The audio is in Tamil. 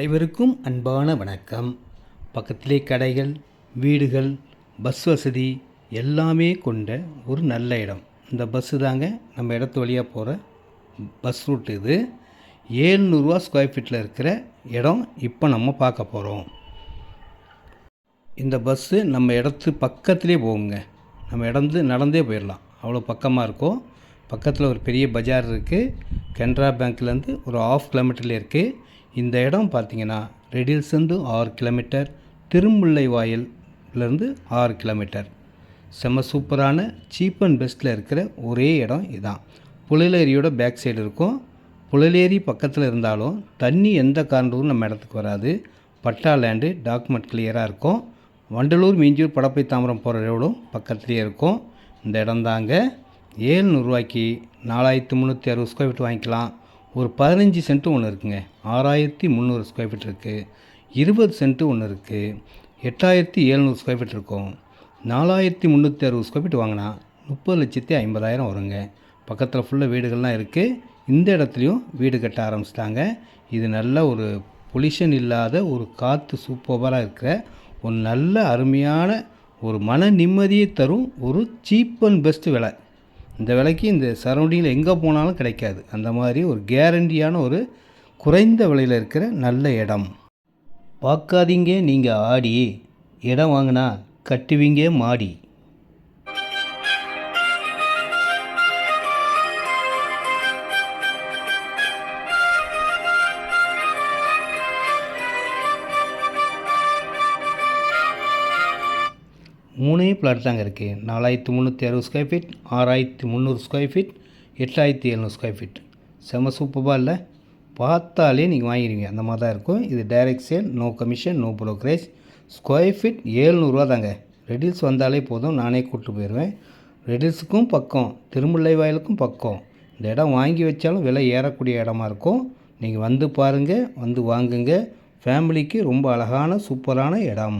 அனைவருக்கும் அன்பான வணக்கம். பக்கத்திலே கடைகள் வீடுகள் பஸ் வசதி எல்லாமே கொண்ட ஒரு நல்ல இடம். இந்த பஸ்ஸு தாங்க நம்ம இடத்து வழியாக போகிற பஸ் ரூட் இது. ஏழ்நூறுவா ஸ்கொயர் ஃபீட்டில் இருக்கிற இடம் இப்போ நம்ம பார்க்க போகிறோம் இந்த பஸ்ஸு நம்ம இடத்து பக்கத்திலே போகுங்க. நம்ம இடந்து நடந்தே போயிடலாம் அவ்வளோ பக்கமாக இருக்கும் பக்கத்தில் ஒரு பெரிய பஜார் இருக்குது கனரா பேங்க்லேருந்து ஒரு ஆஃப் கிலோமீட்டரில் இருக்குது இந்த இடம் பார்த்தீங்கன்னா ரெடில்ஸ்லேருந்து ஆறு கிலோமீட்டர் திருமுல்லை வாயிலிருந்து ஆறு கிலோமீட்டர். செம்ம சூப்பரான சீப் அண்ட் பெஸ்ட்டில் இருக்கிற ஒரே இடம் இதுதான் புழலேரியோட பேக் சைடு இருக்கும். புழலேரி பக்கத்தில் இருந்தாலும் தண்ணி எந்த காரணத்துக்கும் நம்ம இடத்துக்கு வராது. பட்டா லேண்டு டாக்குமெண்ட் கிளியராக இருக்கும். வண்டலூர் மீஞ்சூர் படப்பை தாம்பரம் போகிற ரோடும் பக்கத்துலேயே இருக்கும். இந்த இடம் தாங்க ஏழ்நூறுவாய்க்கு நாலாயிரத்தி முந்நூற்றி அறுபது ஸ்கொயர் ஃபீட் வாங்கிக்கலாம். ஒரு பதினஞ்சு சென்ட்டு ஒன்று இருக்குங்க. ஆறாயிரத்தி முந்நூறு ஸ்கொயர் ஃபீட் இருக்குது இருபது சென்ட்டு ஒன்று இருக்குது எட்டாயிரத்தி எழுநூறு ஸ்கொயர் ஃபீட் இருக்கும். நாலாயிரத்தி முந்நூற்றி அறுபது ஸ்கொயர் ஃபீட் வாங்கினா முப்பது லட்சத்தி ஐம்பதாயிரம் வருங்க. பக்கத்தில் ஃபுல்லாக வீடுகள்லாம் இருக்குது இந்த இடத்துலையும் வீடு கட்ட ஆரம்பிச்சிட்டாங்க. இது நல்ல ஒரு பொல்யூஷன் இல்லாத ஒரு காற்று சூப்பராக இருக்கிற ஒரு நல்ல அருமையான ஒரு மன நிம்மதியை தரும் ஒரு சீப் அண்ட் பெஸ்ட் விலை. இந்த விலைக்கு இந்த சரௌண்டிங்கில் எங்கே போனாலும் கிடைக்காது. அந்த மாதிரி ஒரு கேரண்டியான ஒரு குறைந்த விலையில் இருக்கிற நல்ல இடம். பார்க்காதீங்க நீங்கள் ஆடி. இடம் வாங்கினா கட்டுவீங்க மாடி. மூணே பிளாட் தாங்க இருக்குது நாலாயிரத்து முந்நூற்றி அறுபது ஸ்கொயர் ஃபீட் ஆறாயிரத்தி முந்நூறு ஸ்கொயர் ஃபீட் எட்டாயிரத்தி எழுநூறு ஸ்கொயர் ஃபீட் செம சூப்பராக இல்லை? பார்த்தாலே நீங்கள் வாங்கிடுவீங்க அந்த மாதிரி தான் இருக்கும். இது direct sale no commission no brokerage square feet ஏழ்நூறுவா தாங்க. ரெடில்ஸ் வந்தாலே போதும். நானே கூப்பிட்டு போயிடுவேன் ரெடில்ஸுக்கும் பக்கம் திருமுல்லை வாயிலுக்கும் பக்கம். இந்த இடம் வாங்கி வச்சாலும் விலை ஏறக்கூடிய இடமா இருக்கும். நீங்கள் வந்து பாருங்கள் வந்து வாங்குங்க. ஃபேமிலிக்கு ரொம்ப அழகான சூப்பரான இடம்.